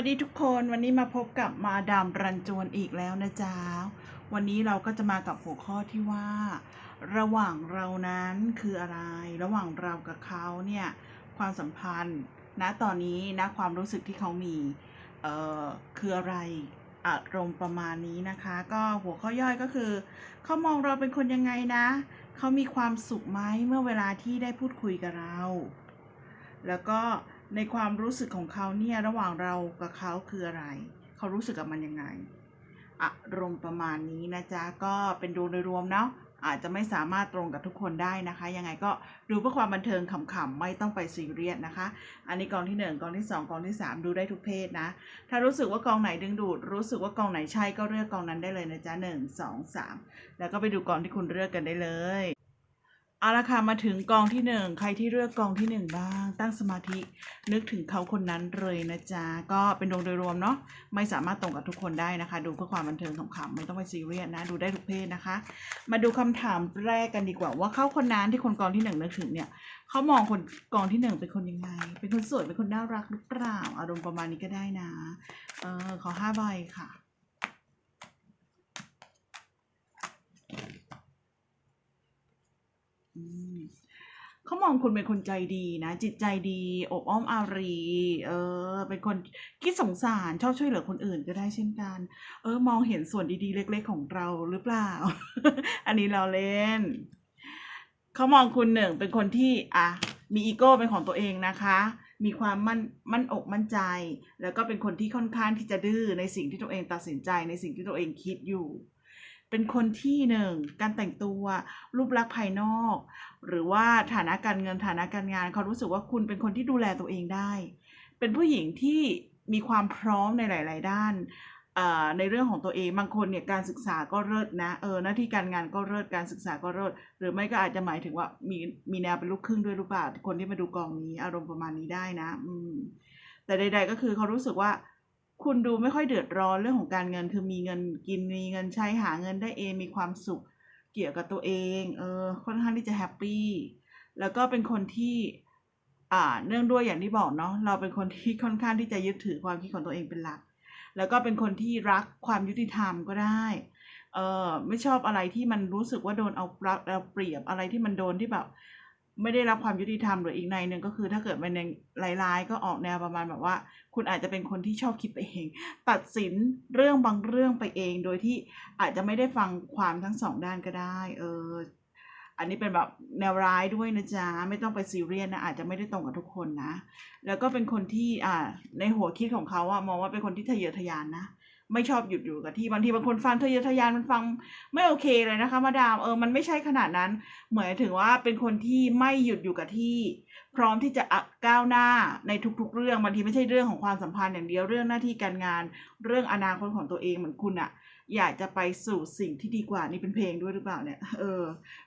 วัสดีทุกคนวันนี้มาพบกับมาดามรันจวนอีกแล้วนะจ๊ะ วันนี้เราก็จะมากับหัวข้อที่ว่า ระหว่างเรานั้นคืออะไร ระหว่างเรากับเขาเนี่ยความสัมพันธ์ณตอนนี้นะความรู้สึกที่เขามีเอ่อคืออะไรอารมณ์ประมาณนี้นะคะ ก็หัวข้อย่อยก็คือเขามองเราเป็นคนยังไงนะเขามีความสุขไหมเมื่อเวลาที่ได้พูดคุยกับเรา แล้วก็ ในความรู้สึกของเขาเนี่ยระหว่างเรากับเขาคืออะไร เขารู้สึกกับมันยังไงอารมณ์ประมาณนี้นะจ๊ะก็เป็นดูโดยรวมเนาะอาจจะไม่สามารถตรงกับทุกคนได้นะคะ ยังไงก็ดูเพื่อความบันเทิงขำๆไม่ต้องไปซีเรียสนะคะ อันนี้กองที่หนึ่งกองที่สองกองที่สามดูได้ทุกเพศนะ ถ้ารู้สึกว่ากองไหนดึงดูด รู้สึกว่ากองไหนใช่ก็เลือกกองนั้นได้เลยนะจ๊ะหนึ่งสองสามแล้วก็ไปดูกองที่คุณเลือกกันได้เลย เอาละค่ะมาถึงกองที่หนึ่งใครที่เลือกกองที่หนึ่งบ้าง ตั้งสมาธินึกถึงเขาคนนั้นเลยนะจ๊ะก็เป็นดวงโดยรวมเนาะไม่สามารถตรงกับทุกคนได้นะคะ ดูเพื่อความบันเทิงขำๆไม่ต้องไปซีเรียสนะ ดูได้ทุกเพศนะคะ มาดูคำถามแรกกันดีกว่า ว่าเขาคนนั้นที่คนกองที่หนึ่งนึกถึงเนี่ยเขามองคนกองที่หนึ่งเป็นคนยังไง เป็นคนสวยเป็นคนน่ารักหรือเปล่าอารมณ์ประมาณนี้ก็ได้นะเออขอห้าใบค่ะ อืม เขามองคุณเป็นคนใจดีนะ จิตใจดีอบอ้อมอารี เออ เป็นคนคิดสงสารชอบช่วยเหลือคนอื่นก็ได้เช่นกัน เออ มองเห็นส่วนดีๆ เล็ก ๆ ของเราหรือเปล่า อันนี้เราเล่น เขามองคุณหนึ่งเป็นคนที่อะมีอีโก้เป็นของตัวเองนะคะ มีความมั่นมั่นอกมั่นใจ แล้วก็เป็นคนที่ค่อนข้างที่จะดื้อในสิ่งที่ตัวเองตัดสินใจในสิ่งที่ตัวเองคิดอยู่ เป็นคนที่หนึ่งการแต่งตัวรูปลักษณ์ภายนอก หรือว่าฐานะการเงินฐานะการงานเขารู้สึกว่าคุณเป็นคนที่ดูแลตัวเองได้ เป็นผู้หญิงที่มีความพร้อมในหลาย ๆ ด้านในเรื่องของตัวเองบางคนเนี่ยการศึกษาก็เลิศนะเออหน้าที่การงานก็เลิศการศึกษาก็เลิศหรือไม่ก็อาจจะหมายถึงว่ามีมีแนวเป็นลูกครึ่งด้วยหรือเปล่าคนที่มาดูกองนี้อารมณ์ประมาณนี้ได้นะ อืมแต่ใด ๆ ก็คือเขารู้สึกว่า คุณดูไม่ค่อยเดือดร้อนเรื่องของการเงิน คือมีเงินกินมีเงินใช้หาเงินได้เองมีความสุขเกี่ยวกับตัวเองเออค่อนข้างที่จะแฮปปี้แล้วก็เป็นคนที่อ่าเนื่องด้วยอย่างที่บอกเนาะเราเป็นคนที่ค่อนข้างที่จะยึดถือความคิดของตัวเองเป็นหลัก แล้วก็เป็นคนที่รักความยุติธรรมก็ได้เออไม่ชอบอะไรที่มันรู้สึกว่าโดนเอารัดเอาเปรียบอะไรที่มันโดนที่แบบ ไม่ได้รับความยุติธรรมหรืออีกในหนึ่งก็คือ ถ้าเกิดมันในร้ายๆ ก็ออกแนวประมาณแบบว่า คุณอาจจะเป็นคนที่ชอบคิดไปเอง ตัดสินเรื่องบางเรื่องไปเอง โดยที่อาจจะไม่ได้ฟังความทั้งสองด้านก็ได้ เออ อันนี้เป็นแบบแนวร้ายด้วยนะจ๊ะ ไม่ต้องไปซีเรียสนะ อาจจะไม่ได้ตรงกับทุกคนนะ แล้วก็เป็นคนที่อ่าในหัวคิดของเขาอะมองว่าเป็นคนที่ทะเยอทะยานนะ ไม่ชอบหยุดอยู่กับที่บางทีบางคนฟังเยอทะยานมันฟังไม่โอเคเลยนะคะ มาดามเออมันไม่ใช่ขนาดนั้น เหมือนถึงว่าเป็นคนที่ไม่หยุดอยู่กับที่ พร้อมที่จะอะก้าวหน้าในทุก ๆ เรื่องบางทีไม่ใช่เรื่องของความสัมพันธ์อย่างเดียวเรื่องหน้าที่การงาน เรื่องอนาคตของตัวเองเหมือนคุณอะอยากจะไปสู่สิ่งที่ดีกว่านี่เป็นเพลงด้วยหรือเปล่าเนี่ยเออ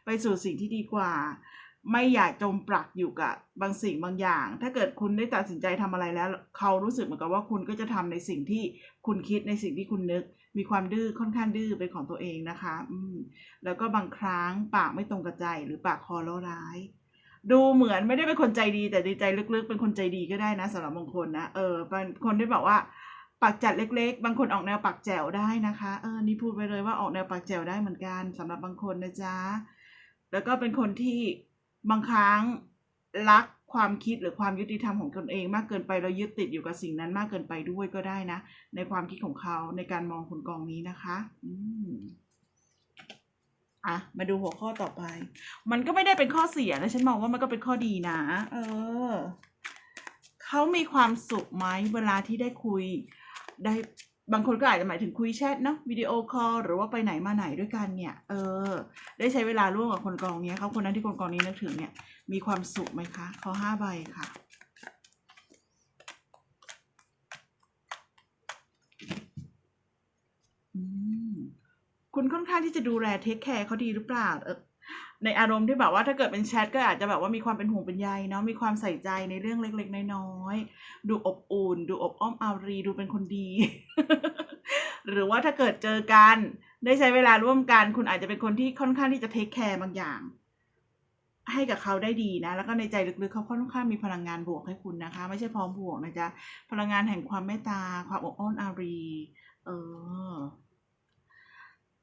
ไปสู่สิ่งที่ดีกว่า ไม่อยากจมปลักอยู่กับบางสิ่งบางอย่าง ถ้าเกิดคุณได้ตัดสินใจทำอะไรแล้ว เขารู้สึกเหมือนกับว่าคุณก็จะทำในสิ่งที่คุณคิดในสิ่งที่คุณนึก มีความดื้อค่อนข้างดื้อเป็นของตัวเองนะคะ อืม แล้วก็บางครั้งปากไม่ตรงกับใจหรือปากคอล้อร้าย ดูเหมือนไม่ได้เป็นคนใจดี แต่ดีใจลึกๆ เป็นคนใจดีก็ได้นะสำหรับบางคนนะ เออเป็นคนที่แบบว่าปากจัดเล็ก ๆ บางคนออกแนวปากแจ๋วได้นะคะ เออ นี่พูดไปเลยว่าออกแนวปากแจ๋วได้เหมือนกันสำหรับบางคนนะจ๊ะ แล้วก็เป็นคนที่ บางครั้งรักความคิดหรือความยุติธรรมของตนเองมากเกินไปเรายึดติดอยู่กับสิ่งนั้นมากเกินไปด้วยก็ได้นะ ในความคิดของเขาในการมองคุณกองนี้นะคะอืมอะมาดูหัวข้อต่อไป มันก็ไม่ได้เป็นข้อเสียนะฉันมองว่ามันก็เป็นข้อดีนะ เออ เขามีความสุขไหมเวลาที่ได้คุยได้ บางคนก็อาจจะหมายถึงคุยแชทเนาะวิดีโอคอลหรือว่าไปไหนมาไหนด้วยกันเนี่ย เออ ได้ใช้เวลาร่วมกับคนกองเนี้ยเขาคนนั้นที่คนกองนี้นึกถึงเนี่ย มีความสุขไหมคะขอห้าใบค่ะคุณค่อนข้างที่จะดูแลเทคแคร์เขาดีหรือเปล่าเออ ในอารมณ์ที่แบบว่าถ้าเกิดเป็นแชทก็อาจจะแบบว่ามีความเป็นห่วงเป็นใยเนาะมีความใส่ใจในเรื่องเล็ก ๆ น้อยๆดูอบอุ่น ดูอบอ้อมอารีดูเป็นคนดี หรือว่าถ้าเกิดเจอกัน ได้ใช้เวลาร่วมกัน คุณอาจจะเป็นคนที่ค่อนข้างที่จะเทคแคร์บางอย่าง ให้กับเขาได้ดีนะ แล้วก็ในใจลึกๆเขาค่อนข้างมีพลังงานบวกให้คุณนะคะ ไม่ใช่พร้อมบวกนะจ๊ะพลังงานแห่งความเมตตา ความอบอ้อนอารีเออ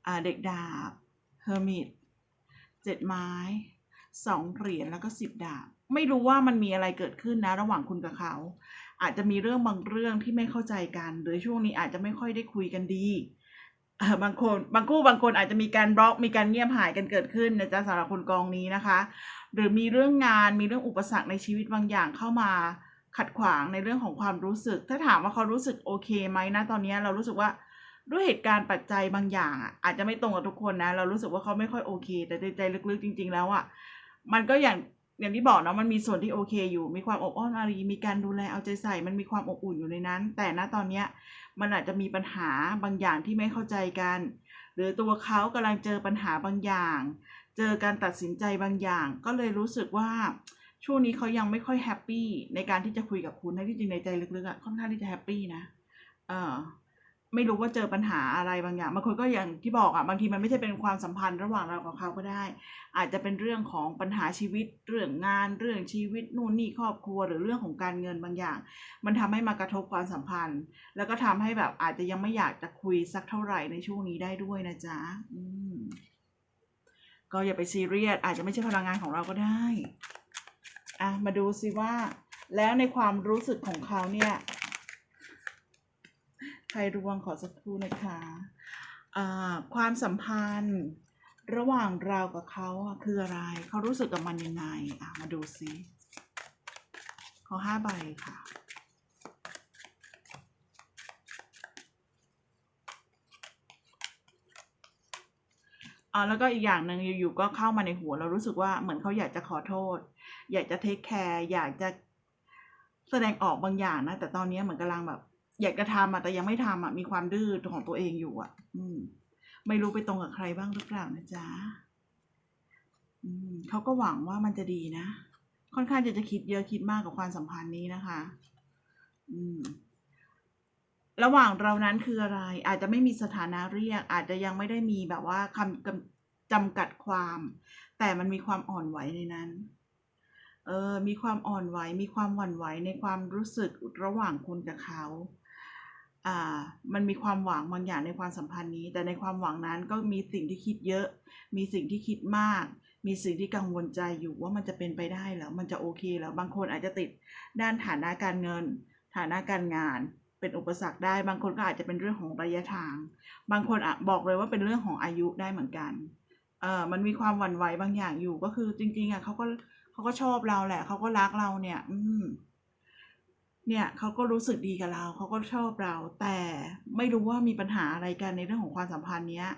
อ่าเด็กดาบเฮอร์มิต เจ็ดไม้สองเหรียญแล้วก็สิบดาบ ไม่รู้ว่ามันมีอะไรเกิดขึ้นนะ ระหว่างคุณกับเขา อาจจะมีเรื่องบางเรื่องที่ไม่เข้าใจกัน หรือช่วงนี้อาจจะไม่ค่อยได้คุยกันดีบางคนบางคู่บางคนอาจจะมีการบล็อกมีการเงียบหายกันเกิดขึ้นนะจ๊ะสำหรับคนกองนี้นะคะ หรือมีเรื่องงานมีเรื่องอุปสรรคในชีวิตบางอย่างเข้ามาขัดขวางในเรื่องของความรู้สึก ถ้าถามว่าเขารู้สึกโอเคไหมนะตอนนี้เรารู้สึกว่า ด้วยเหตุการณ์ปัจจัยบางอย่างอะอาจจะไม่ตรงกับทุกคนนะ เรารู้สึกว่าเขาไม่ค่อยโอเค แต่ในใจลึกๆจริง ๆ แล้วอะมันก็อย่างอย่างที่บอกนะมันมีส่วนที่โอเคอยู่ มีความอบอ้อนอารีมีการดูแลเอาใจใส่มันมีความอบอุ่นอยู่ในนั้น แต่ณตอนเนี้ยมันอาจจะมีปัญหาบางอย่างที่ไม่เข้าใจกัน หรือตัวเขากำลังเจอปัญหาบางอย่าง เจอการตัดสินใจบางอย่าง ก็เลยรู้สึกว่าช่วงนี้เขายังไม่ค่อยแฮปปี้ในการที่จะคุยกับคุณนะที่จริงในใจลึกๆอะค่อนข้างที่จะแฮปปี้นะเออ ไม่รู้ว่าเจอปัญหาอะไรบางอย่างบางคนก็อย่างที่บอกอะบางทีมันไม่ใช่เป็นความสัมพันธ์ระหว่างเรากับเขาก็ได้ อาจจะเป็นเรื่องของปัญหาชีวิต เรื่องงาน เรื่องชีวิตนู่นนี่ครอบครัวหรือเรื่องของการเงินบางอย่าง มันทำให้มากระทบความสัมพันธ์ แล้วก็ทำให้แบบอาจจะยังไม่อยากจะคุยสักเท่าไหร่ในช่วงนี้ได้ด้วยนะจ๊ะอืมก็อย่าไปซีเรียสอาจจะไม่ใช่พลังงานของเราก็ได้อะมาดูสิว่า แล้วในความรู้สึกของเขาเนี่ย รรวงขอสักครู่นะคะความสัมพันธ์ระหว่างเรากับเขาคืออะไร เขารู้สึกกับมันยังไงมาดูสิขอห้าใบค่ะอ่าแล้วก็อีกอย่างหนึ่งอยู่ๆก็เข้ามาในหัวเรารู้สึกว่าเหมือนเขาอยากจะขอโทษ อยากจะเทคแคร์อยากจะแสดงออกบางอย่างนะ แต่ตอนนี้เหมือนกำลังแบบ อยากจะทำอะแต่ยังไม่ทำอะมีความดื้อของตัวเองอยู่อะอืม ไม่รู้ไปตรงกับใครบ้างหรือเปล่านะจ๊ะอืมเขาก็หวังว่ามันจะดีนะ ค่อนข้างจะจะคิดเยอะคิดมากกับความสัมพันธ์นี้นะคะ อืม ระหว่างเรานั้นคืออะไร อาจจะไม่มีสถานะเรียก อาจจะยังไม่ได้มีแบบว่าคำจำกัดความ แต่มันมีความอ่อนไหวในนั้นเออมีความอ่อนไหว มีความหวั่นไหวในความรู้สึกระหว่างคุณกับเขา มันมีความหวังบางอย่างในความสัมพันธ์นี้ แต่ในความหวังนั้นก็มีสิ่งที่คิดเยอะ มีสิ่งที่คิดมาก มีสิ่งที่กังวลใจอยู่ว่ามันจะเป็นไปได้หรือมันจะโอเคหรือบางคนอาจจะติดด้านฐานะการเงิน ฐานะการงาน เป็นอุปสรรคได้ บางคนก็อาจจะเป็นเรื่องของระยะทาง บางคนอบอกเลยว่าเป็นเรื่องของอายุได้เหมือนกันเออมันมีความหวั่นไหวบางอย่างอยู่ก็คือจริงๆอะเขาก็เขาก็ชอบเราแหละเขาก็รักเราเนี่ย อืม เนี่ยเขาก็รู้สึกดีกับเราเขาก็ชอบเรา แต่ไม่รู้ว่ามีปัญหาอะไรกันในเรื่องของความสัมพันธ์เนี้ย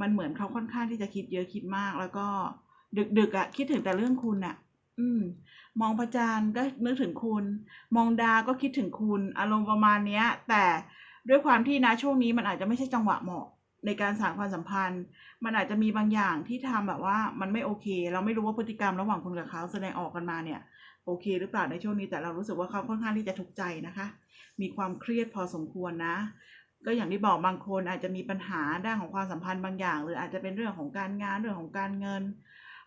มันเหมือนเขาค่อนข้างที่จะคิดเยอะคิดมาก แล้วก็ดึกๆอะคิดถึงแต่เรื่องคุณอะ อืม มองพระจันทร์ก็นึกถึงคุณ มองดาวก็คิดถึงคุณ อารมณ์ประมาณเนี้ย แต่ด้วยความที่นะช่วงนี้มันอาจจะไม่ใช่จังหวะเหมาะในการสานความสัมพันธ์ มันอาจจะมีบางอย่างที่ทำแบบว่ามันไม่โอเค เราไม่รู้ว่าพฤติกรรมระหว่างคุณกับเขาแสดงออกกันมาเนี่ย โอเคหรือเปล่าในช่วงนี้แต่เรารู้สึกว่าเขาค่อนข้างที่จะทุกข์ใจนะคะ มีความเครียดพอสมควรนะ ก็อย่างที่บอกบางคนอาจจะมีปัญหาด้านของความสัมพันธ์บางอย่าง หรืออาจจะเป็นเรื่องของการงานเรื่องของการเงิน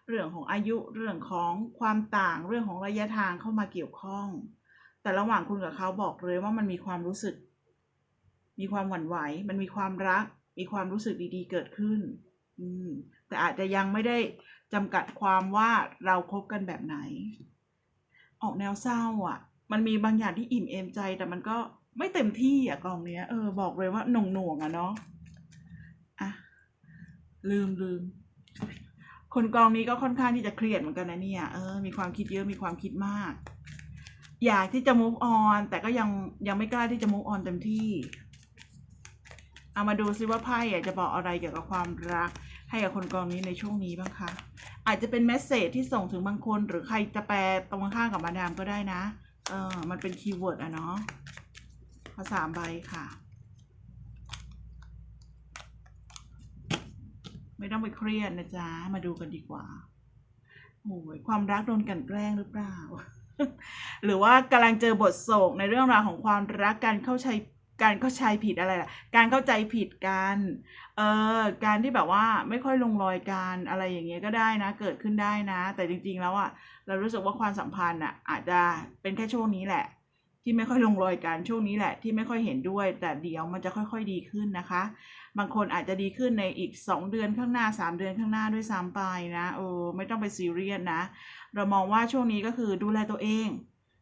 เรื่องของอายุเรื่องของความต่างเรื่องของระยะทางเข้ามาเกี่ยวข้อง แต่ระหว่างคุณกับเขาบอกเลยว่ามันมีความรู้สึก มีความหวั่นไหว มันมีความรัก มีความรู้สึกดีๆ เกิดขึ้น อืมแต่อาจจะยังไม่ได้จำกัดความว่าเราคบกันแบบไหน ออกแนวเศร้าอะ มันมีบางอย่างที่อิ่มเอมใจ แต่มันก็ไม่เต็มที่อะกองเนี้ยเออบอกเลยว่าหน่วงหน่วงๆอะเนาะอะลืมลืมคนกองนี้ก็ค่อนข้างที่จะเครียดเหมือนกันนะเนี่ยเออมีความคิดเยอะมีความคิดมาก อยากที่จะ move on แต่ก็ยังยังไม่กล้าที่จะ move on เต็มที่เอามาดูซิว่าไพ่จะบอกอะไรเกี่ยวกับความรัก ให้กับคนกองนี้ในช่วงนี้บ้างคะ อาจจะเป็นเมสเซจที่ส่งถึงบางคน หรือใครจะแปลตรงข้ามกับมาดามก็ได้นะ เออ มันเป็นคีย์เวิร์ดอะเนาะภาษาใบค่ะ ไม่ต้องไปเครียดนะจ๊ะ มาดูกันดีกว่าโอ้ยความรักโดนกันแกล้งหรือเปล่า หรือว่ากำลังเจอบทโศกในเรื่องราวของความรักการเข้าใจ การเข้าใจผิดอะไรล่ะ การเข้าใจผิดกัน เออ การที่แบบว่าไม่ค่อยลงรอยกันอะไรอย่างเงี้ยก็ได้นะ เกิดขึ้นได้นะ แต่จริง ๆ แล้วอะเรารู้สึกว่าความสัมพันธ์อะอาจจะเป็นแค่ช่วงนี้แหละ ที่ไม่ค่อยลงรอยกันช่วงนี้แหละ ที่ไม่ค่อยเห็นด้วย แต่เดี๋ยวมันจะค่อย ๆ ดีขึ้นนะคะ บางคนอาจจะดีขึ้นในอีก 2 เดือนข้างหน้า 3 เดือนข้างหน้าด้วยซ้ำไปนะเออไม่ต้องไปซีเรียสนะ เรามองว่าช่วงนี้ก็คือดูแลตัวเอง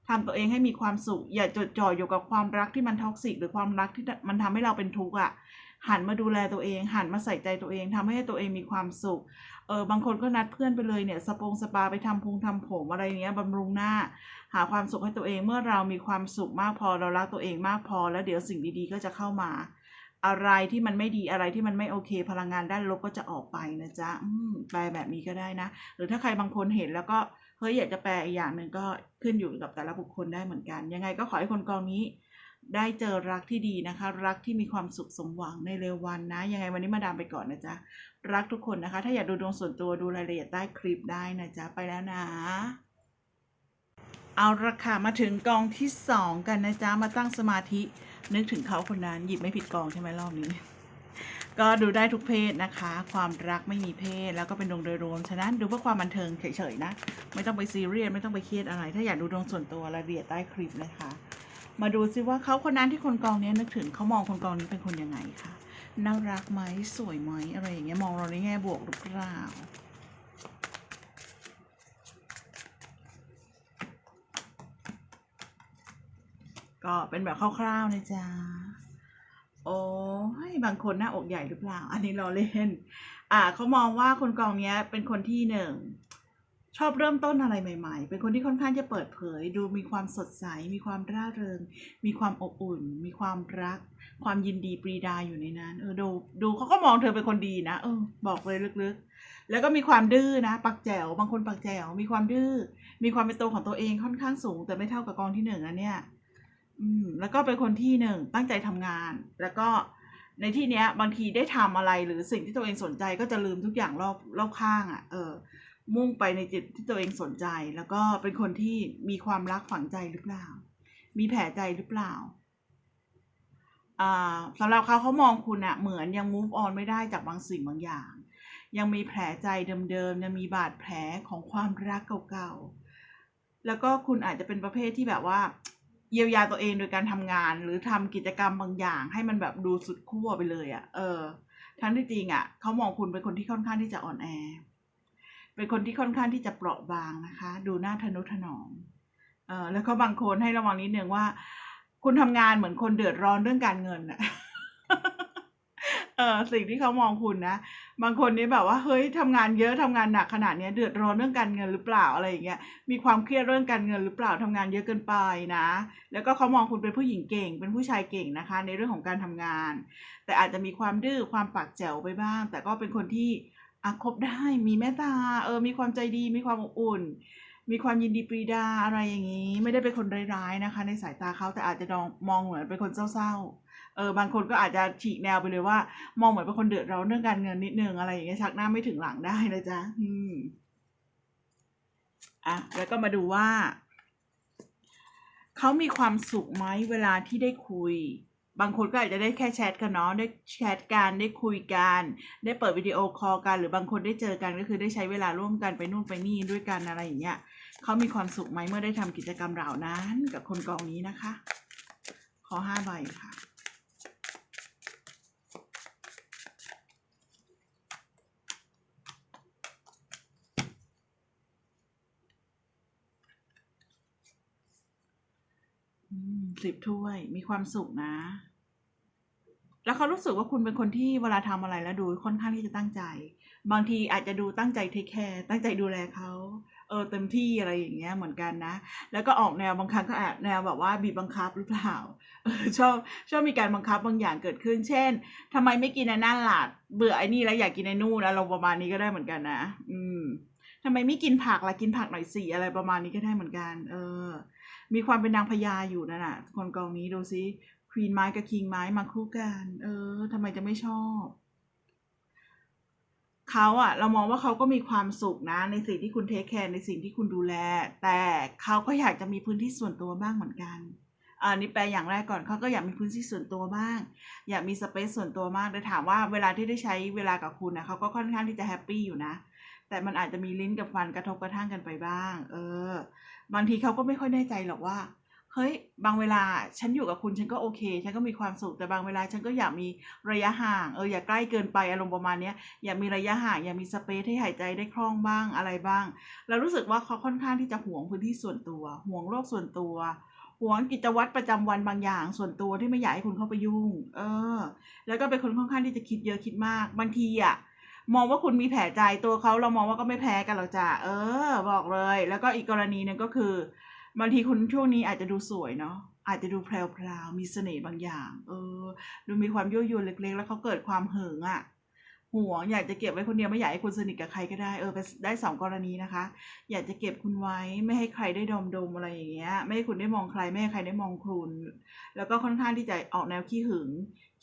ทำตัวเองให้มีความสุข อย่าจดจ่ออยู่กับความรักที่มันท็อกซิกหรือความรักที่มันทำให้เราเป็นทุกข์อะหันมาดูแลตัวเอง หันมาใส่ใจตัวเองทำให้ตัวเองมีความสุขเออบางคนก็นัดเพื่อนไปเลยเนี่ยสปงสปาไปทำพุงทำผมอะไรเงี้ยบำรุงหน้า หาความสุขให้ตัวเองเมื่อเรามีความสุขมากพอเรารักตัวเองมากพอ แล้วเดี๋ยวสิ่งดีๆก็จะเข้ามา อะไรที่มันไม่ดีอะไรที่มันไม่โอเค พลังงานด้านลบก็จะออกไปนะจ๊ะอืมแปลแบบนี้ก็ได้นะ หรือถ้าใครบางคนเห็นแล้วก็ เฮ้ยอยากจะแปลอีกอย่างหนึ่งก็ขึ้นอยู่กับแต่ละบุคคลได้เหมือนกัน ยังไงก็ขอให้คนกองนี้ได้เจอรักที่ดีนะคะ รักที่มีความสุขสมหวังในเร็ววันนะ ยังไงวันนี้มาดามไปก่อนนะจ๊ะ รักทุกคนนะคะ ถ้าอยากดูดวงส่วนตัวดูรายละเอียดใต้คลิปได้นะจ๊ะ ไปแล้วนะ เอาละค่ะมาถึงกองที่สองกันนะจ๊ะ มาตั้งสมาธิ นึกถึงเขาคนนั้นหยิบไม่ผิดกองใช่ไหมรอบนี้ ก็ดูได้ทุกเพศนะคะ ความรักไม่มีเพศ แล้วก็เป็นดวงโดยรวม ฉะนั้นดูเพื่อความบันเทิงเฉยๆนะ ไม่ต้องไปซีเรียสไม่ต้องไปเครียดอะไร ถ้าอยากดูดวงส่วนตัวรายละเอียดใต้คลิปนะคะ มาดูซิว่าเขาคนนั้นที่คนกองนี้นึกถึงเขามองคนกองนี้เป็นคนยังไงคะน่ารักไหมสวยไหมอะไรอย่างเงี้ยมองเราในแง่บวกหรือเปล่าก็เป็นแบบคร่าวๆนะจ๊ะ โอ้ยบางคนหน้าอกใหญ่หรือเปล่า อันนี้เราเล่น อ่าเขามองว่าคนกองเนี้ยเป็นคนที่หนึ่งชอบเริ่มต้นอะไรใหม่ ๆ เป็นคนที่ค่อนข้างจะเปิดเผย ดูมีความสดใส มีความร่าเริง มีความอบอุ่น มีความรัก ความยินดีปรีดาอยู่ในนั้น เออ ดู ดูเขาก็มองเธอเป็นคนดีนะ เออ บอกเลยลึกๆ แล้วก็มีความดื้อนะ ปักแจ๋วบางคนปักแจ๋วมีความดื้อ มีความเป็นตัวของตัวเองค่อนข้างสูง แต่ไม่เท่ากับกองที่หนึ่งนะเนี่ย อืมแล้วก็เป็นคนที่หนึ่งตั้งใจทำงาน แล้วก็ในที่เนี้ย บางทีได้ทำอะไรหรือสิ่งที่ตัวเองสนใจก็จะลืมทุกอย่างรอบรอบข้างอะ่ะ เออ มุ่งไปในจิตที่ตัวเองสนใจ แล้วก็เป็นคนที่มีความรักฝังใจหรือเปล่า มีแผลใจหรือเปล่าอ่าสำหรับเขาเขามองคุณอะเหมือนยัง move on ไม่ได้จากบางสิ่งบางอย่าง ยังมีแผลใจเดิมๆยังมีบาดแผลของความรักเก่าๆแล้วก็คุณอาจจะเป็นประเภทที่แบบว่า เยียวยาตัวเองโดยการทำงาน หรือทำกิจกรรมบางอย่าง ให้มันแบบดูสุดขั้วไปเลยอะ่ะ เออ ทั้งที่จริงอะ่ะเขามองคุณเป็นคนที่ค่อนข้างที่จะอ่อนแอ เป็นคนที่ค่อนข้างที่จะเปราะบางนะคะ ดูหน้าทนุถนอม เออแล้วก็บางคนให้ระวังนิดนึงว่า คุณทำงานเหมือนคนเดือดร้อนเรื่องการเงินน่ะเออสิ่งที่เขามองคุณนะ บางคนนี่แบบว่าเฮ้ยทำงานเยอะทำงานหนักขนาดนี้เดือดร้อนเรื่องการเงินหรือเปล่าอะไรอย่างเงี้ยมีความเครียดเรื่องการเงินหรือเปล่าทำงานเยอะเกินไปนะ แล้วก็เขามองคุณเป็นผู้หญิงเก่ง เป็นผู้ชายเก่งนะคะ ในเรื่องของการทำงาน แต่อาจจะมีความดื้อความปากแจ๋วไปบ้าง แต่ก็เป็นคนที่อะคบได้มีเมตตาเออมีความใจดีมีความอบอุ่น มีความยินดีปรีดาอะไรอย่างนี้ ไม่ได้เป็นคนร้ายๆนะคะ ในสายตาเขาแต่อาจจะมองมองเหมือนเป็นคนเศร้าๆ เออบางคนก็อาจจะฉีกแนวไปเลยว่า มองเหมือนเป็นคนเดือดร้อนเรื่องการเงินนิดนึงอะไรอย่างเงี้ยชักหน้าไม่ถึงหลังได้นะจ๊ะอืมอะแล้วก็มาดูว่าเขามีความสุขไหมเวลาที่ได้คุย บางคนก็อาจจะได้แค่แชทกันเนาะได้แชทกันได้คุยกันได้เปิดวิดีโอคอลกันหรือบางคนได้เจอกันก็คือได้ใช้เวลาร่วมกันไปนู่นไปนี่ด้วยกันอะไรอย่างเงี้ยเขามีความสุขไหมเมื่อได้ทำกิจกรรมเหล่านั้นกับคนกองนี้นะคะ ขอห้าใบค่ะ สิบถ้วย มีความสุขนะ แล้วเขารู้สึกว่าคุณเป็นคนที่เวลาทำอะไรแล้วดูค่อนข้างที่จะตั้งใจ บางทีอาจจะดูตั้งใจเทคแคร์ตั้งใจดูแลเขาเออเต็มที่อะไรอย่างเงี้ยเหมือนกันนะ แล้วก็ออกแนวบางครั้งก็แอบแนวแบบว่าบีบบังคับหรือเปล่าเออชอบชอบมีการบังคับบางอย่างเกิดขึ้น เช่นทำไมไม่กินอันนั่นล่ะเบื่อไอ้นี่แล้วอยากกินไอ้นู่นแล้วเราประมาณนี้ก็ได้เหมือนกันนะ อืมทำไมไม่กินผักล่ะกินผักหน่อยสิอะไรประมาณนี้ก็ได้เหมือนกัน เออ มีความเป็นนางพญาอยู่นั่นน่ะ คนกองนี้ดูซิควีนไม้กับคิงไม้มาคู่กัน เออทำไมจะไม่ชอบเขาอะเรามองว่าเขาก็มีความสุขนะ ในสิ่งที่คุณเทคแคร์ในสิ่งที่คุณดูแล แต่เขาก็อยากจะมีพื้นที่ส่วนตัวบ้างเหมือนกันอันนี้แปลอย่างแรกก่อนเขาก็อยากมีพื้นที่ส่วนตัวบ้าง อยากมีสเปซส่วนตัวมากแต่ถามว่าเวลาที่ได้ใช้เวลากับคุณนะเขาก็ค่อนข้างที่จะแฮปปี้อยู่นะ แต่มันอาจจะมีลิ้นกับฟันกระทบกระทั่งกันไปบ้าง เออ บางทีเขาก็ไม่ค่อยแน่ใจหรอกว่า เฮ้ย บางเวลาฉันอยู่กับคุณฉันก็โอเค ฉันก็มีความสุข แต่บางเวลาฉันก็อยากมีระยะห่าง เออ อย่าใกล้เกินไป อารมณ์ประมาณนี้อยากมีระยะห่าง อยากมีสเปซให้หายใจได้คล่องบ้างอะไรบ้าง เรารู้สึกว่าเขาค่อนข้างที่จะห่วงพื้นที่ส่วนตัว ห่วงโลกส่วนตัวห่วงกิจวัตรประจำวันบางอย่างส่วนตัวที่ไม่อยากให้คุณเข้าไปยุ่ง เออ แล้วก็เป็นคนค่อนข้างที่จะคิดเยอะคิดมาก บางทีอะ มองว่าคุณมีแผลใจตัวเขาเรามองว่าก็ไม่แพ้กันหรอกจ้ะเออ บอกเลย แล้วก็อีกกรณีหนึ่งก็คือบางทีคุณช่วงนี้อาจจะดูสวยเนาะอาจจะดูแพรวๆมีเสน่ห์บางอย่าง เออ ดูมีความยั่วยวนเล็กๆ แล้วเขาเกิดความหึงอะ่ะ ห่วง อยากจะเก็บไว้คนเดียวไม่อยากให้คุณสนิทกับใครก็ได้เออไปได้สองกรณีนะคะ อยากจะเก็บคุณไว้ไม่ให้ใครได้ดมดมอะไรอย่างเงี้ย ไม่ให้คุณได้มองใครไม่ให้ใครได้มองคุณแล้วก็ค่อนข้างที่จะออกแนวขี้หึง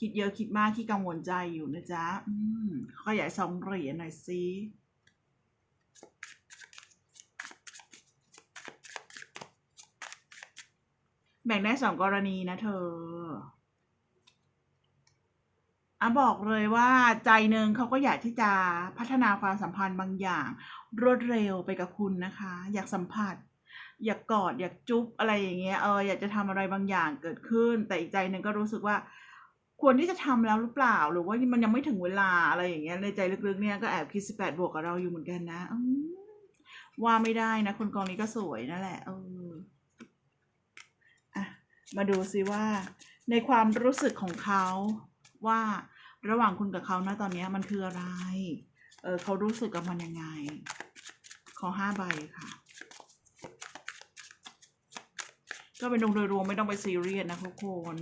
คิดเยอะคิดมากขี้กังวลใจอยู่นะจ๊ะอืมขยายสองเหรียญหน่อยสิแบ่งได้สองกรณีนะเธอ อะบอกเลยว่าใจหนึ่งเขาก็อยากที่จะพัฒนาความสัมพันธ์บางอย่าง รวดเร็วไปกับคุณนะคะ อยากสัมผัส อยากกอดอยากจุ๊บอะไรอย่างเงี้ยเอออยากจะทำอะไรบางอย่างเกิดขึ้น แต่อีกใจหนึ่งก็รู้สึกว่า ควรที่จะทำแล้วหรือเปล่า หรือว่ามันยังไม่ถึงเวลาอะไรอย่างเงี้ยในใจลึกๆเนี่ยก็แอบคิดสิบแปดบวกกับเราอยู่เหมือนกันนะว่าไม่ได้นะคนกองนี้ก็สวยนั่นแหละเอออะมาดูซิว่า ในความรู้สึกของเขาว่า ระหว่างคุณกับเขานะตอนนี้มันคืออะไร เออเขารู้สึกกับมันยังไง ขอห้าใบค่ะ ก็เป็นดวงโดยรวมไม่ต้องไปซีเรียสนะทุกคน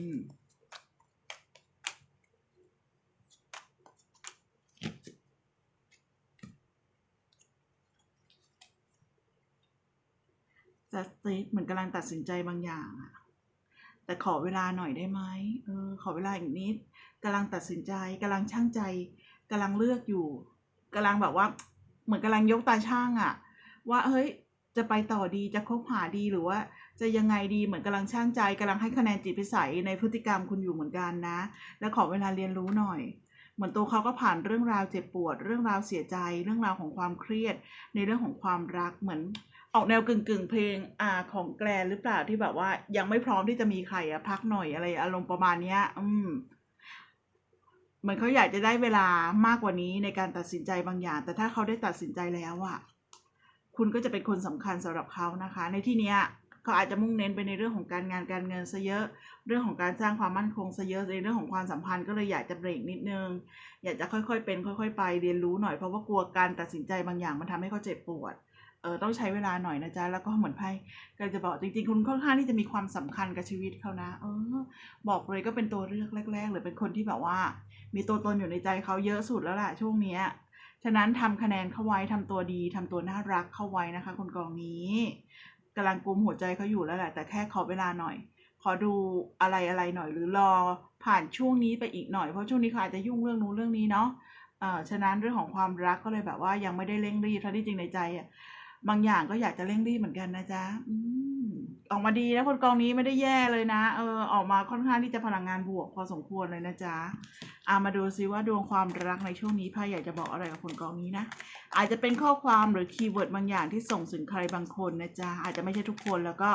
จะติดเหมือนกำลังตัดสินใจบางอย่างอะ แต่ขอเวลาหน่อยได้ไหมเออขอเวลาอีกนิดกำลังตัดสินใจกำลังช่างใจกำลังเลือกอยู่กำลังแบบว่า เหมือนกำลังยกตาช่างอะว่าเฮ้ยจะไปต่อดีจะคบหาดีหรือว่า จะยังไงดีเหมือนกำลังช่างใจกำลังให้คะแนนจิตพิสัยในพฤติกรรมคุณอยู่เหมือนกันนะ และขอเวลาเรียนรู้หน่อย เหมือนตัวเขาก็ผ่านเรื่องราวเจ็บปวด เรื่องราวเสียใจ เรื่องราวของความเครียด ในเรื่องของความรักเหมือน ออกแนวกึ่งกึ่งๆเพลงอ่าของแกลนหรือเปล่าที่แบบว่า ยังไม่พร้อมที่จะมีใครอะพักหน่อยอะไรอารมณ์ประมาณเนี้ย อืมเหมือนเขาอยากจะได้เวลามากกว่านี้ในการตัดสินใจบางอย่าง แต่ถ้าเขาได้ตัดสินใจแล้วอะคุณก็จะเป็นคนสำคัญสำหรับเขานะคะ ในที่เนี้ยเขาอาจจะมุ่งเน้นไปในเรื่องของการงานการเงินซะเยอะ เรื่องของการสร้างความมั่นคงซะเยอะในเรื่องของความสัมพันธ์ก็เลยอยากจะเบรกนิดนึง อยากจะค่อยๆเป็น ค่อย ๆ ไปเรียนรู้หน่อยเพราะว่ากลัวการตัดสินใจบางอย่างมันทำให้เขาเจ็บปวด เออต้องใช้เวลาหน่อยนะจ๊ะแล้วก็เหมือนไพ่ก็จะบอกจริงๆ คุณค่อนข้างที่จะมีความสำคัญกับชีวิตเขานะเออบอกเลยก็เป็นตัวเลือกแรก ๆ หรือเป็นคนที่แบบว่า มีตัวตนอยู่ในใจเขาเยอะสุดแล้วล่ะช่วงเนี้ยฉะนั้นทำคะแนนเข้าไว้ทำตัวดีทำตัวน่ารักเข้าไว้นะคะ คนกองนี้กำลังกุมหัวใจเขาอยู่แล้วแหละแต่แค่ขอเวลาหน่อย ขอดูอะไรอะไรหน่อยหรือรอผ่านช่วงนี้ไปอีกหน่อยเพราะช่วงนี้เขาอาจจะยุ่งเรื่องนู้นเรื่องนี้เนาะเอ่อฉะนั้นเรื่องของความรักก็เลยแบบว่ายังไม่ได้เร่งรีบทั้งที่จริงในใจอะ บางอย่างก็อยากจะเร่งรีบเหมือนกันนะจ๊ะอืมออกมาดีนะคนกองนี้ไม่ได้แย่เลยนะ เออ ออกมาค่อนข้างที่จะพลังงานบวกพอสมควรเลยนะจ๊ะอามาดูซิว่าดวงความรักในช่วงนี้ไพ่อยากจะบอกอะไรกับคนกองนี้นะ อาจจะเป็นข้อความหรือคีย์เวิร์ดบางอย่างที่ส่งถึงใครบางคนนะจ๊ะ อาจจะไม่ใช่ทุกคนแล้วก็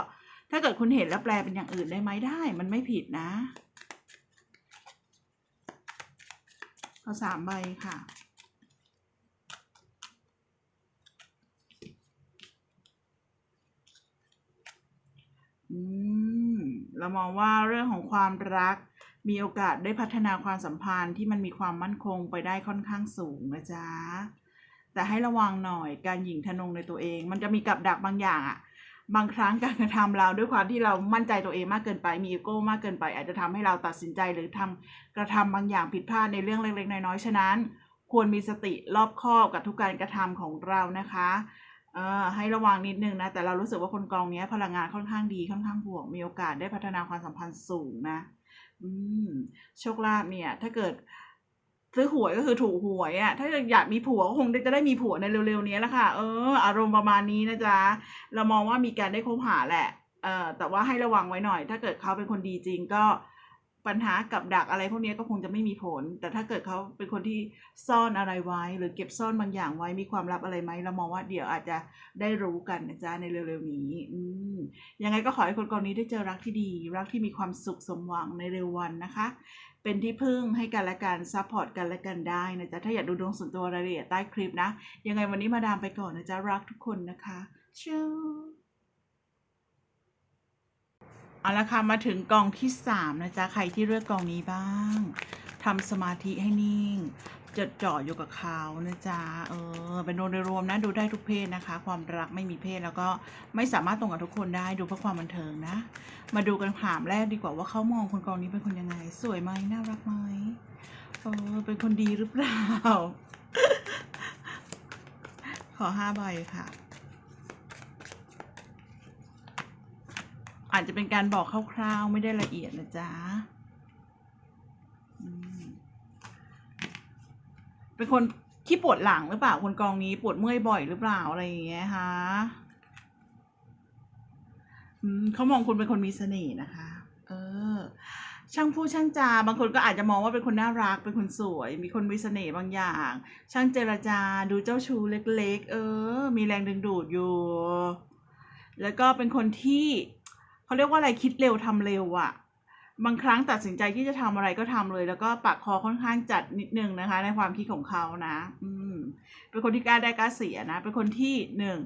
ถ้าเกิดคุณเห็นแล้วแปลเป็นอย่างอื่นได้ไหมได้ มันไม่ผิดนะเอาสามใบค่ะ อืม เรามองว่าเรื่องของความรัก มีโอกาสได้พัฒนาความสัมพันธ์ที่มันมีความมั่นคงไปได้ค่อนข้างสูงนะจ๊ะ แต่ให้ระวังหน่อยการหยิ่งทะนงในตัวเอง มันจะมีกับดักบางอย่างอะบางครั้งการกระทำเราด้วยความที่เรามั่นใจตัวเองมากเกินไป มีอีโก้มากเกินไป อาจจะทำให้เราตัดสินใจหรือทำกระทำบางอย่างผิดพลาดในเรื่องเล็กๆน้อยๆฉะนั้น ควรมีสติรอบคอบกับทุกการกระทำของเรานะคะ เออให้ระวังนิดนึงนะแต่เรารู้สึกว่าคนกองเนี้ยพลังงานค่อนข้างดีค่อนข้างบวกมีโอกาสได้พัฒนาความสัมพันธ์สูงนะ อืมโชคลาภเนี่ย ถ้าเกิดซื้อหวยก็คือถูกหวยอะ่ะ ถ้าอยากมีผัวก็คงจะได้มีผัวในเร็วๆนี้แหละค่ะ เออ อารมณ์ประมาณนี้นะจ๊ะ เรามองว่ามีการได้คบหาแหละ เออแต่ว่าให้ระวังไว้หน่อย ถ้าเกิดเขาเป็นคนดีจริงก็ ปัญหากับดักอะไรพวกนี้ก็คงจะไม่มีผล แต่ถ้าเกิดเขาเป็นคนที่ซ่อนอะไรไว้ หรือเก็บซ่อนบางอย่างไว้มีความลับอะไรไหมเรามองว่าเดี๋ยวอาจจะได้รู้กันนะจ๊ะในเร็วๆนี้อืมยังไงก็ขอให้คนกองนี้ได้เจอรักที่ดี รักที่มีความสุขสมหวังในเร็ววันนะคะ เป็นที่พึ่งให้กันและกันซัพพอร์ตกันและกันได้นะจ๊ะถ้าอยากดูดวงส่วนตัวรายละเอียดใต้คลิปนะ ยังไงวันนี้มาดามไปก่อนนะจ๊ะรักทุกคนนะคะชิว เอาละค่ะ มาถึงกองที่สามนะจ๊ะ ใครที่เลือกกองนี้บ้างทำสมาธิให้นิ่งจดจ่ออยู่กับเขานะจ๊ะ เออ เป็นโดยรวมนะ ดูได้ทุกเพศนะคะ ความรักไม่มีเพศแล้วก็ไม่สามารถตรงกับทุกคนได้ดูเพื่อความบันเทิงนะ มาดูกันถามแรกดีกว่าว่าเขามองคนกองนี้เป็นคนยังไง สวยไหมน่ารักไหมเออเป็นคนดีหรือเปล่า ขอห้าใบค่ะ อาจจะเป็นการบอกคร่าวๆ ไม่ได้ละเอียดนะจ๊ะเป็นคนที่ปวดหลังหรือเปล่าคนกองนี้ปวดเมื่อยบ่อยหรือเปล่าอะไรอย่างเงี้ยฮะเขามองคุณเป็นคนมีเสน่ห์นะคะ เออ ช่างพูดช่างจา บางคนก็อาจจะมองว่าเป็นคนน่ารัก เป็นคนสวย มีคนมีเสน่ห์บางอย่าง ช่างเจรจา ดูเจ้าชู้เล็ก ๆ เออ มีแรงดึงดูดอยู่ แล้วก็เป็นคนที่ เขาเรียกว่าอะไรคิดเร็วทำเร็วอะบางครั้งตัดสินใจที่จะทำอะไรก็ทำเลย แล้วก็ปากคอค่อนข้างจัดนิดนึงนะคะ ในความคิดของเขานะ อืม เป็นคนที่กล้าได้กล้าเสียนะ เป็นคนที่หนึ่ง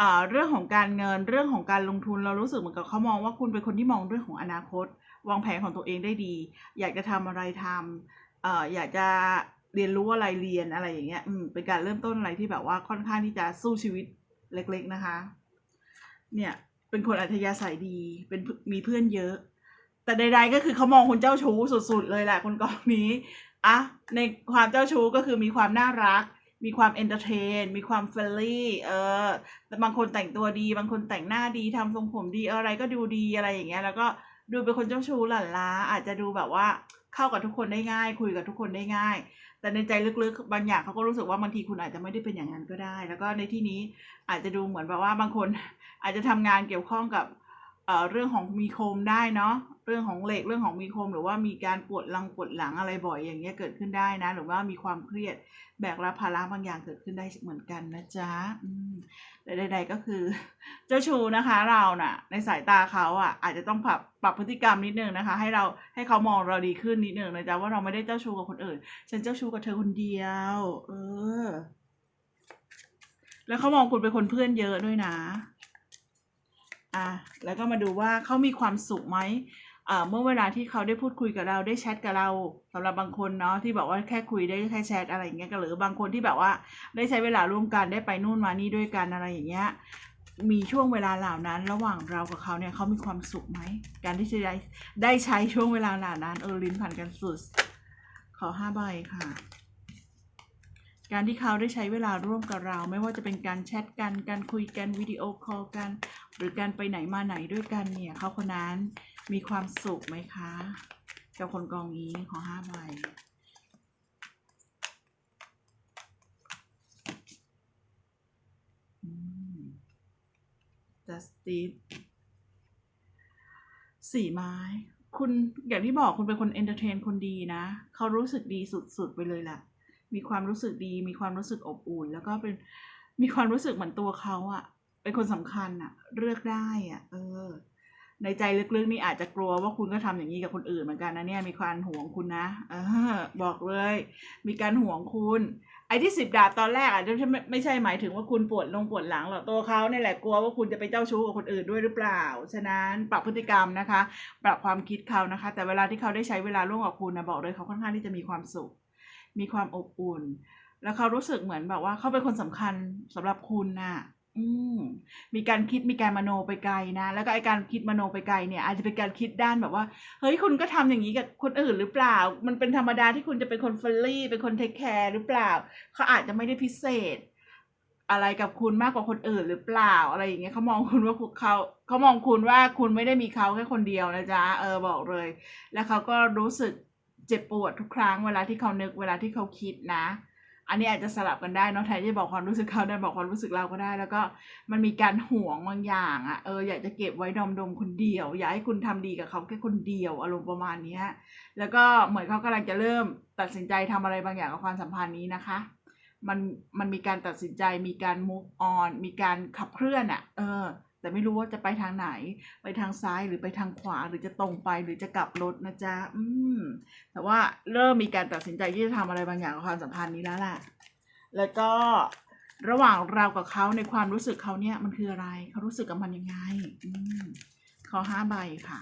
อ่าเรื่องของการเงินเรื่องของการลงทุนเรารู้สึกเหมือนกับเขามองว่าคุณเป็นคนที่มองเรื่องของอนาคต วางแผนของตัวเองได้ดี อยากจะทำอะไรทำเอ่ออยากจะเรียนรู้อะไรเรียนอะไรอย่างเงี้ยอืมเป็นการเริ่มต้นอะไรที่แบบว่าค่อนข้างที่จะสู้ชีวิตเล็ก ๆนะคะ เนี่ย เป็นคนอัธยาศัยดี เป็นมีเพื่อนเยอะ แต่ใด ๆ ก็คือเขามองคนเจ้าชู้สุด ๆ เลยแหละคนกองนี้อะในความเจ้าชู้ก็คือมีความน่ารัก มีความเอนเตอร์เทน มีความเฟรนลี่เออแต่บางคนแต่งตัวดี บางคนแต่งหน้าดีทำทรงผมดีอะไรก็ดูดีอะไรอย่างเงี้ย แล้วก็ดูเป็นคนเจ้าชู้หลั่นล้าอาจจะดูแบบว่าเข้ากับทุกคนได้ง่าย คุยกับทุกคนได้ง่าย แต่ในใจลึกๆ บางอย่างเขาก็รู้สึกว่าบางทีคุณอาจจะไม่ได้เป็นอย่างนั้นก็ได้ แล้วก็ในที่นี้อาจจะดูเหมือนแบบว่าบางคนอาจจะทำงานเกี่ยวข้องกับ เเรื่องของมีโคมได้เนาะเรื่องของเหล็กเรื่องของมีโคมหรือว่ามีการปวดลังปวดหลังอะไรบ่อยอย่างเงี้ยเกิดขึ้นได้นะ หรือว่ามีความเครียดแบกรับภาระบางอย่างเกิดขึ้นได้เหมือนกันนะจ๊ะแต่ใด ๆ ก็คือ เจ้าชูนะคะเราน่ะ ในสายตาเขาอะ อาจจะต้องปรับปรับพฤติกรรมนิดนึงนะคะ ให้เราให้เขามองเราดีขึ้นนิดนึงนะจ๊ะว่าเราไม่ได้เจ้าชู้กับคนอื่น ฉันเจ้าชู้กับเธอคนเดียว เออ แล้วเขามองคุณเป็นคนเพื่อนเยอะด้วยนะ อะแล้วก็มาดูว่าเขามีความสุขไหมอ่าเมื่อเวลาที่เขาได้พูดคุยกับเราได้แชทกับเราสำหรับบางคนเนาะที่บอกว่าแค่คุยได้แค่แชทอะไรอย่างเงี้ยก็หรือบางคนที่แบบว่าได้ใช้เวลาร่วมกันได้ไปนู่นมานี่ด้วยกันอะไรอย่างเงี้ยมีช่วงเวลาเหล่านั้น ระหว่างเรากับเขาเนี่ยเขามีความสุขไหมการที่จะได้ได้ใช้ช่วงเวลาเหล่านั้นเออลิ้นผ่านกันสุด ขอห้าใบค่ะ การที่เขาได้ใช้เวลาร่วมกับเรา ไม่ว่าจะเป็นการแชทกัน การคุยกันวิดีโอคอลกัน หรือการไปไหนมาไหนด้วยกันเนี่ย เขาคนนั้นมีความสุขไหมคะ กับคนกองนี้ขอห้าใบจัสติสสี่ไม้ คุณอย่างที่บอกคุณเป็นคนเอนเตอร์เทนคนดีนะ เขารู้สึกดีสุด ๆ ไปเลยละ มีความรู้สึกดี มีความรู้สึกอบอุ่น แล้วก็เป็นมีความรู้สึกเหมือนตัวเขาอะเป็นคนสำคัญอะเลือกได้อะเออ ในใจลึกๆนี่อาจจะกลัวว่าคุณก็ทำอย่างนี้กับคนอื่นเหมือนกันนะเนี่ยมีความห่วงคุณนะเออ บอกเลย มีการห่วงคุณ ไอ้ที่สิบดาบตอนแรกอาจจะไม่ไม่ไม่ใช่หมายถึงว่าคุณปวดลงปวดหลังหรอกตัวเขาเนี่ยแหละกลัวว่าคุณจะไปเจ้าชู้กับคนอื่นด้วยหรือเปล่าฉะนั้นปรับพฤติกรรมนะคะ ปรับความคิดเขานะคะ แต่เวลาที่เขาได้ใช้เวลาร่วมกับคุณนะบอกเลยเขาค่อนข้างที่จะมีความสุข มีความอบอุ่น แล้วเขารู้สึกเหมือนแบบว่าเขาเป็นคนสำคัญสำหรับคุณน่ะอืมมีการคิดมีการมโนไปไกลนะ แล้วก็ไอการคิดมโนไปไกลเนี่ย อาจจะเป็นการคิดด้านแบบว่าเฮ้ยคุณก็ทำอย่างนี้กับคนอื่นหรือเปล่า มันเป็นธรรมดาที่คุณจะเป็นคนเฟรนลี่ เป็นคนเทคแคร์หรือเปล่า เขาอาจจะไม่ได้พิเศษ อะไรกับคุณมากกว่าคนอื่นหรือเปล่าอะไรอย่างเงี้ยเขามองคุณว่าเขาเขามองคุณว่าคุณไม่ได้มีเขาแค่คนเดียวนะจ๊ะเออบอกเลย แล้วเขาก็รู้สึก เจ็บปวดทุกครั้งเวลาที่เขานึกเวลาที่เขาคิดนะ อันนี้อาจจะสลับกันได้เนาะแทนที่จะบอกความรู้สึกเขาได้บอกความรู้สึกเราก็ได้ แล้วก็มันมีการห่วงบางอย่างอะ่ะเอออยากจะเก็บไว้ดมดมคนเดียว อยากให้คุณทำดีกับเขาแค่คนเดียวอารมณ์ประมาณนี้แล้วก็เหมือนเขากำลังจะเริ่มตัดสินใจทำอะไรบางอย่างกับความสัมพันธ์นี้นะคะมันมันมีการตัดสินใจมีการ move on มีการขับเคลื่อนอะ่ะ เออ แต่ไม่รู้ว่าจะไปทางไหน ไปทางซ้ายหรือไปทางขวาหรือจะตรงไปหรือจะกลับรถนะจ๊ะ อืม แต่ว่าเริ่มมีการตัดสินใจที่จะทำอะไรบางอย่างกับความสัมพันธ์นี้แล้วแหละแล้วก็ระหว่างเรากับเขาในความรู้สึกเขาเนี่ยมันคืออะไร เขารู้สึกกับมันยังไง อืมขอห้าใบค่ะ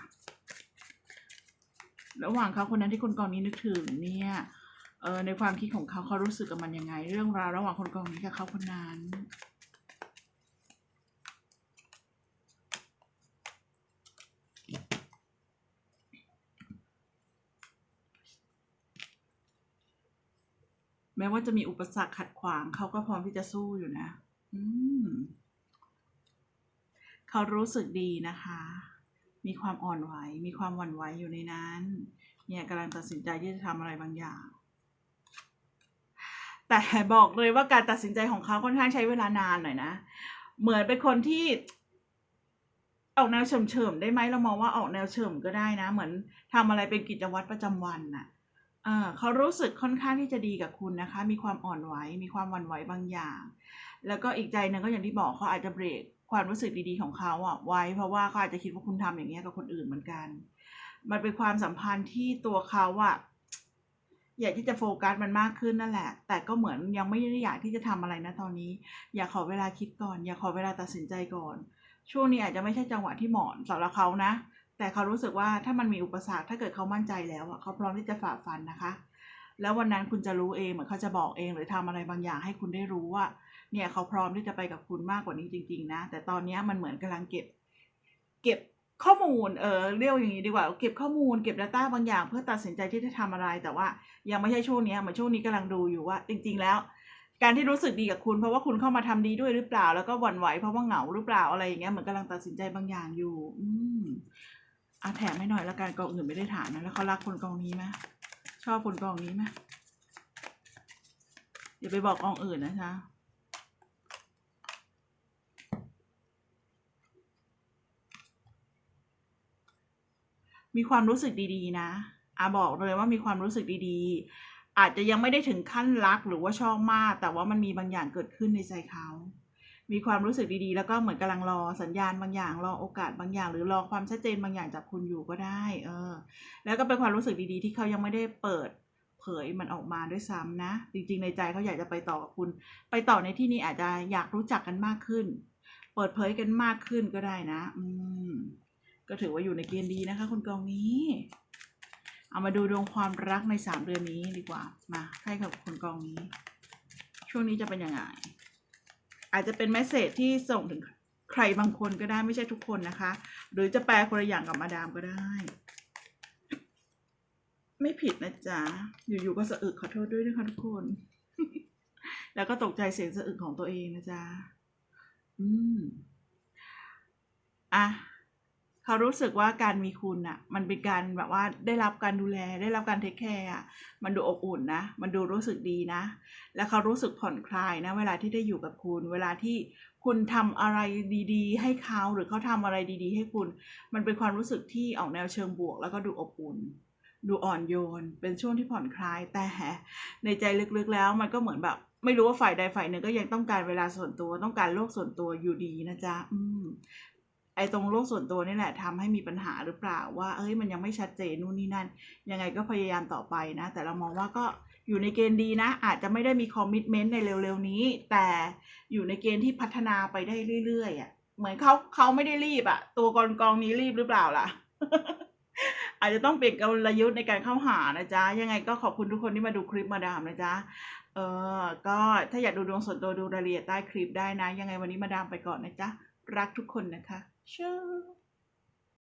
ระหว่างเขาคนนั้นที่คนกองนี้นึกถึงเนี่ย เออในความคิดของเขาเขารู้สึกกับมันยังไง เรื่องราวระหว่างคนกองนี้กับเขาคนนั้น แม้ว่าจะมีอุปสรรคขัดขวางเขาก็พร้อมที่จะสู้อยู่นะ อืมเขารู้สึกดีนะคะ มีความอ่อนไหว มีความหวั่นไหวอยู่ในนั้น เนี่ยกำลังตัดสินใจที่จะทำอะไรบางอย่าง แต่บอกเลยว่าการตัดสินใจของเขาค่อนข้างใช้เวลานานหน่อยนะ เหมือนเป็นคนที่ออกแนวเฉมๆได้ไหมเรามองว่าออกแนวเฉมก็ได้นะ เหมือนทำอะไรเป็นกิจวัตรประจำวันน่ะ เออเขารู้สึกค่อนข้างที่จะดีกับคุณนะคะ มีความอ่อนไหว มีความวันไหวบางอย่าง แล้วก็อีกใจหนึ่งก็อย่างที่บอกเขาอาจจะเบรกความรู้สึกดีๆของเขาอะไว้ เพราะว่าเขาอาจจะคิดว่าคุณทำอย่างเงี้ยกับคนอื่นเหมือนกัน มันเป็นความสัมพันธ์ที่ตัวเขาอะอยากที่จะโฟกัสมันมากขึ้นนั่นแหละ แต่ก็เหมือนยังไม่ได้อยากที่จะทำอะไรนะตอนนี้ อยากขอเวลาคิดก่อน อยากขอเวลาตัดสินใจก่อน ช่วงนี้อาจจะไม่ใช่จังหวะที่เหมาะสำหรับเขานะ แต่เขารู้สึกว่าถ้ามันมีอุปสรรคถ้าเกิดเขามั่นใจแล้วอะเขาพร้อมที่จะฝ่าฟันนะคะ แล้ววันนั้นคุณจะรู้เองเหมือนเขาจะบอกเองหรือทำอะไรบางอย่างให้คุณได้รู้ว่า เนี่ยเขาพร้อมที่จะไปกับคุณมากกว่านี้จริง ๆ นะ แต่ตอนนี้มันเหมือนกำลังเก็บ เก็บข้อมูล เออเรียกอย่างนี้ดีกว่า เก็บข้อมูล เก็บ Data บางอย่าง เพื่อตัดสินใจที่จะทำอะไร แต่ว่ายังไม่ใช่ช่วงนี้เหมือนช่วงนี้กำลังดูอยู่ว่า จริง ๆ แล้ว การที่รู้สึกดีกับคุณ เพราะว่าคุณเข้ามาทำดีด้วยหรือเปล่า แล้วก็หวั่นไหวเพราะว่าเหงาหรือเปล่าอะไรอย่างเงี้ย เหมือนกำลังตัดสินใจบางอย่างอยู่ อืม อะแถมให้หน่อยละกันกองอื่นไม่ได้ถามนะแล้วเขารักคนกองนี้ไหมชอบคนกองนี้ไหมอย่าไปบอกกองอื่นนะจ๊ะมีความรู้สึกดีๆ นะอาบอกเลยว่ามีความรู้สึกดีๆ อาจจะยังไม่ได้ถึงขั้นรักหรือว่าชอบมาก แต่ว่ามันมีบางอย่างเกิดขึ้นในใจเขา มีความรู้สึกดีๆ แล้วก็เหมือนกำลังรอสัญญาณบางอย่างรอโอกาสบางอย่าง หรือรอความชัดเจนบางอย่างจากคุณอยู่ก็ได้ เออ แล้วก็เป็นความรู้สึกดีๆ ที่เขายังไม่ได้เปิดเผยมันออกมาด้วยซ้ำนะ จริงๆ ในใจเขาอยากจะไปต่อกับคุณ ไปต่อในที่นี้อาจจะอยากรู้จักกันมากขึ้น เปิดเผยกันมากขึ้นก็ได้นะ อืม ก็ถือว่าอยู่ในเกณฑ์ดีนะคะคุณกองนี้ เอามาดูดวงความรักในสามเดือนนี้ดีกว่า มาให้กับคุณกองนี้ ช่วงนี้จะเป็นยังไง อาจจะเป็นแมสเซจที่ส่งถึงใครบางคนก็ได้ไม่ใช่ทุกคนนะคะ หรือจะแปลคนละอย่างกับมาดามก็ได้ ไม่ผิดนะจ๊ะ อยู่ๆก็สะอึกขอโทษด้วยนะคะทุกคน แล้วก็ตกใจเสียงสะอึกของตัวเองนะจ๊ะ อืม อะ เขารู้สึกว่าการมีคุณอะมันเป็นการแบบว่าได้รับการดูแลได้รับการเทคแคร์อะมันดูอบอุ่นนะ มันดูรู้สึกดีนะ แล้วเขารู้สึกผ่อนคลายนะ เวลาที่ได้อยู่กับคุณ เวลาที่คุณทำอะไรดี ๆ ให้เขาหรือเขาทำอะไรดี ๆ ให้คุณ มันเป็นความรู้สึกที่ออกแนวเชิงบวก แล้วก็ดูอบอุ่น ดูอ่อนโยน เป็นช่วงที่ผ่อนคลาย แต่ในใจลึกๆแล้วมันก็เหมือนแบบไม่รู้ว่าฝ่ายใดฝ่ายหนึ่งก็ยังต้องการเวลาส่วนตัวต้องการโลกส่วนตัวอยู่ดีนะจ๊ะอืม ไอ้ตรงโลกส่วนตัวนี่แหละทำให้มีปัญหาหรือเปล่าว่าเอ้ยมันยังไม่ชัดเจนนู่นนี่นั่น ยังไงก็พยายามต่อไปนะ แต่เรามองว่าก็อยู่ในเกณฑ์ดีนะ อาจจะไม่ได้มีคอมมิชเมนต์ในเร็วๆนี้ แต่อยู่ในเกณฑ์ที่พัฒนาไปได้เรื่อยๆอะเหมือนเขาเขาไม่ได้รีบอะ ตัวกองกองนี้รีบหรือเปล่าล่ะ อาจจะต้องเปลี่ยนกลยุทธ์ในการเข้าหานะจ๊ะ ยังไงก็ขอบคุณทุกคนที่มาดูคลิปมาดามนะจ๊ะเออก็ถ้าอยากดูดวงส่วนตัวดูรายละเอียดใต้คลิปได้นะ ยังไงวันนี้มาดามไปก่อนนะจ๊ะ รักทุกคนนะคะ เชื่อ